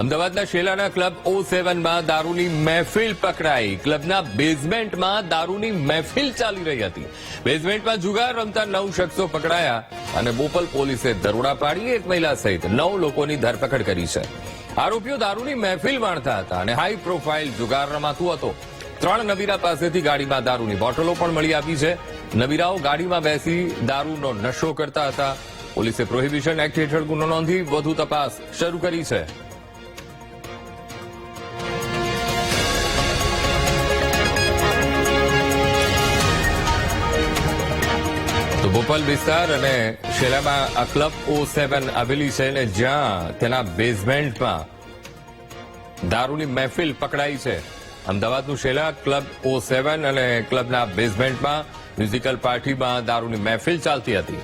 અમદાવાદના શેલાના ક્લબ ઓ સેવનમાં દારૂની મહેફિલ પકડાઈ. ક્લબના બેઝમેન્ટમાં દારૂની મહેફિલ ચાલી રહી હતી. બેઝમેન્ટમાં જુગાર રમતા નવ શખ્સો પકડાયા અને બોપલ પોલીસે દરોડા પાડી એક મહિલા સહિત નવ લોકોની ધરપકડ કરી છે. આરોપીઓ દારૂની મહેફિલ માણતા હતા અને હાઈ પ્રોફાઇલ જુગાર રમાતું હતો. ત્રણ નબીરા પાસેથી ગાડીમાં દારૂની બોટલો પણ મળી આવી છે. નબીરાઓ ગાડીમાં બેસી દારૂનો નશો કરતા હતા. પોલીસે પ્રોહિબિશન એક્ટ હેઠળ ગુનો નોંધી વધુ તપાસ શરૂ કરી છે. તો ભોપાલ વિસ્તાર અને શેલામાં આ ક્લબ ઓ સેવન આવેલી છે અને જ્યાં તેના બેઝમેન્ટમાં દારૂની મહેફિલ પકડાઈ છે. અમદાવાદનું શેલા ક્લબ ઓ સેવન અને ક્લબના બેઝમેન્ટમાં મ્યુઝિકલ પાર્ટીમાં દારૂની મહેફિલ ચાલતી હતી.